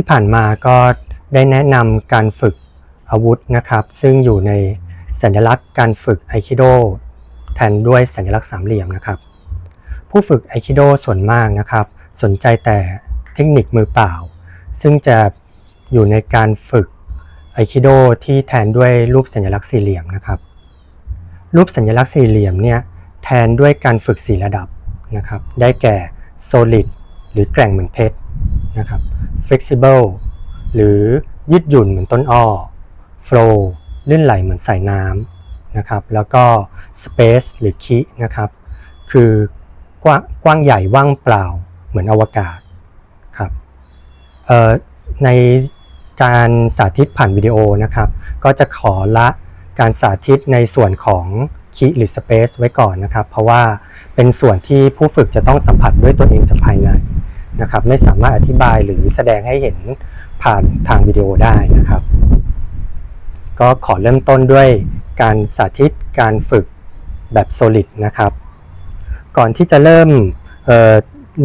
ที่ผ่านมาก็ได้แนะนำการฝึกอาวุธนะครับ ซึ่งอยู่ในสัญลักษณ์การฝึกไอคิโดแทนด้วยสัญลักษณ์สามเหลี่ยมนะครับ ผู้ฝึกไอคิโดส่วนมากนะครับ สนใจแต่เทคนิคมือเปล่า ซึ่งจะอยู่ในการฝึกไอคิโดที่แทนด้วยรูปสัญลักษณ์สี่เหลี่ยมนะครับ รูปสัญลักษณ์สี่เหลี่ยมเนี่ยแทนด้วยการฝึกสี่ระดับนะครับ ได้แก่ solid หรือแกร่งเหมือนเพชรนะครับ flexible หรือยืดหยุ่นเหมือนต้นอ้อ flow ลื่นไหลเหมือนสายน้ำนะครับ แล้วก็ space หรือคินะครับ คือกว้างกว้างใหญ่ว่างเปล่าเหมือนอวกาศครับในการสาธิตผ่านวิดีโอนะครับ ก็จะขอละการสาธิตในส่วนของคีหรือ Space ไว้ก่อนนะครับ เพราะว่าเป็นส่วนที่ผู้ฝึกจะต้องสัมผัสด้วยตัวเองจากภายใน นะครับ ไม่สามารถอธิบายหรือแสดงให้เห็นผ่านทางวิดีโอได้นะครับ ก็ขอเริ่มต้นด้วยการสาธิตการฝึกแบบ Solid นะครับ ก่อนที่จะเริ่ม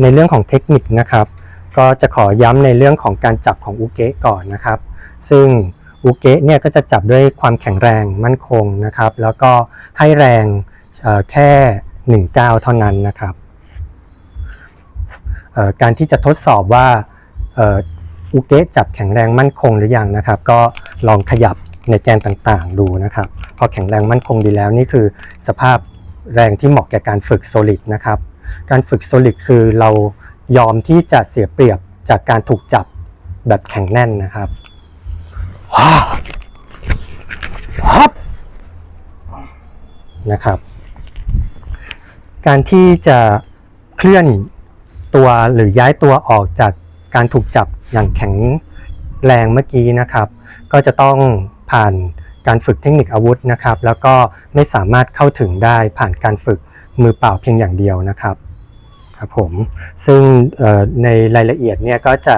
ในเรื่องของเทคนิคนะครับ ก็จะขอย้ำในเรื่องของการจับของอุเกะก่อนนะครับ ซึ่งอุเกะเนี่ยก็จะจับด้วยความแข็งแรงมั่นคงนะครับ แล้วก็ให้แรงแค่หนึ่งก้าวเท่านั้นนะครับ การที่จะทดสอบว่าอุเกะจับแข็งแรงมั่นคงหรือยังนะครับ ก็ลองขยับในแกนต่างๆ ดูนะครับ พอแข็งแรงมั่นคงดีแล้วนี่คือสภาพแรงที่เหมาะแก่การฝึกโซลิดนะครับ การฝึกโซลิดคือเรายอมที่จะเสียเปรียบจากการถูกจับแบบแข็งแน่นนะครับว้าวฮับนะครับ การที่จะเคลื่อน ตัวหรือย้ายตัวออกจากการถูกจับอย่างแข็งแรงเมื่อกี้นะครับ ก็จะต้องผ่านการฝึกเทคนิคอาวุธนะครับ แล้วก็ไม่สามารถเข้าถึงได้ผ่านการฝึกมือเปล่าเพียงอย่างเดียวนะครับครับผมซึ่งในรายละเอียดเนี่ยก็จะ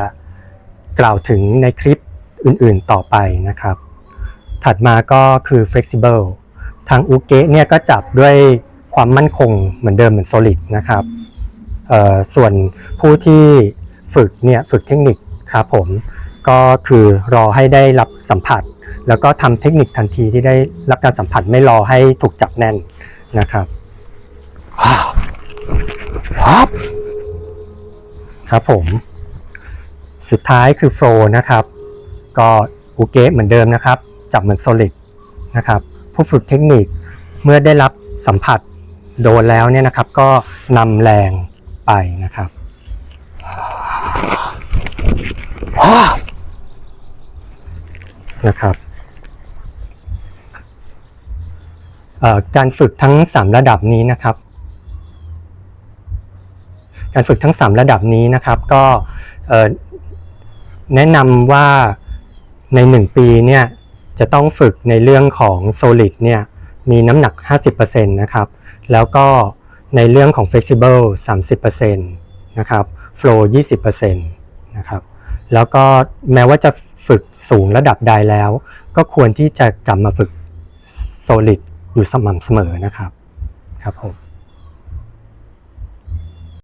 กล่าวถึงในคลิปอื่นๆต่อไปนะครับ ถัดมาก็คือ flexible ทางอุเกะเนี่ยก็จับด้วยความมั่นคงเหมือนเดิมเหมือน solid นะครับ ส่วนผู้ที่ฝึกเนี่ยฝึกเทคนิคครับผมก็คือรอให้ได้รับสัมผัส แล้วก็ทำเทคนิคทันทีที่ได้รับการสัมผัสไม่รอให้ถูกจับแน่นนะครับว้าวครับครับผมสุดท้ายคือโฟลนะครับ ก็อุเกะเหมือนเดิมนะครับ จับเหมือนโซลิดนะครับ ผู้ฝึกเทคนิคเมื่อได้รับสัมผัสโดนแล้วเนี่ยนะครับ ก็นำแรง ไปนะครับนะครับการฝึกทั้ง 3 ระดับนี้นะครับ การฝึกทั้ง 3 ระดับนี้นะครับ ก็แนะนำว่าใน 1 ปีเนี่ยจะต้องฝึกในเรื่องของ Solid เนี่ยมีน้ำหนัก 50%นะครับ แล้วก็ ในเรื่องของ Flexible 30%นะครับ Flow 20%นะครับ แล้วก็แม้ว่าจะฝึกสูงระดับใดแล้ว ก็ควรที่จะกลับมาฝึก Solid อยู่สม่ำเสมอนะครับ ครับผม